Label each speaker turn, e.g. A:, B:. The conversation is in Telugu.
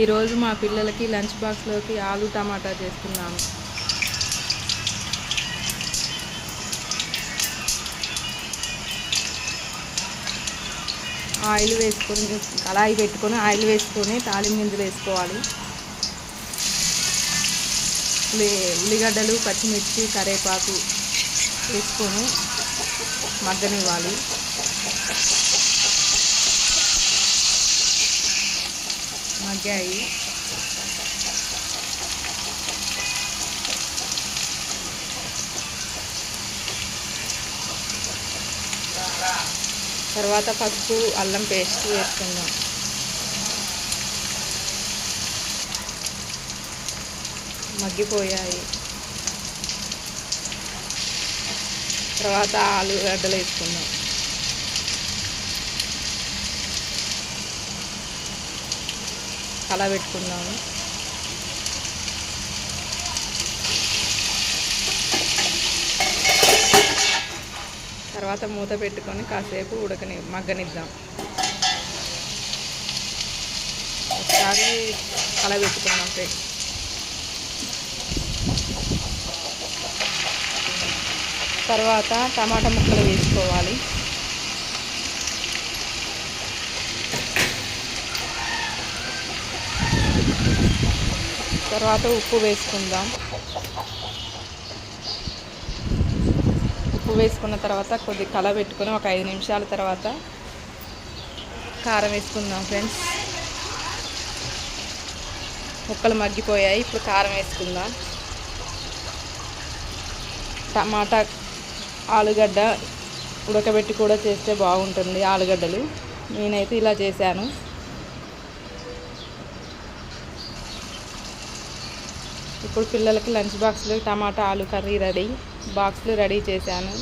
A: ఈరోజు మా పిల్లలకి లంచ్ బాక్స్లోకి ఆలు టమాటా చేస్తున్నాము. ఆయిల్ వేసుకొని కళాయి పెట్టుకొని ఆయిల్ వేసుకొని తాలిం గింజలు వేసుకోవాలి. ఉల్లిగడ్డలు పచ్చిమిర్చి కరివేపాకు వేసుకొని మగ్గనివ్వాలి. మగ్గాయి తర్వాత పసుపు అల్లం పేస్ట్ వేసుకుందాం. మగ్గిపోయాయి. తర్వాత ఆలుగడ్డలు వేసుకుందాం. కలా పెట్టుకున్నాము. తర్వాత మూత పెట్టుకొని కాసేపు ఉడకని మగ్గనిద్దాం. ఒకసారి కల పెట్టుకున్నాం ఫ్రెండ్స్. తర్వాత టమాటా ముక్కలు వేసుకోవాలి. తర్వాత ఉప్పు వేసుకుందాం. ఉప్పు వేసుకున్న తర్వాత కొద్ది కల పెట్టుకొని ఒక ఐదు నిమిషాల తర్వాత కారం వేసుకుందాం ఫ్రెండ్స్. ముక్కలు మగ్గిపోయాయి ఇప్పుడు కారం వేసుకుందాం. టమాటా ఆలుగడ్డ ఉడకబెట్టి కూడా చేస్తే బాగుంటుంది ఆలుగడ్డలు. నేనైతే ఇలా చేశాను. ఇప్పుడు పిల్లలకి లంచ్ బాక్స్లో టమాటా ఆలు కర్రీ రెడీ. బాక్స్లు రెడీ చేశాను.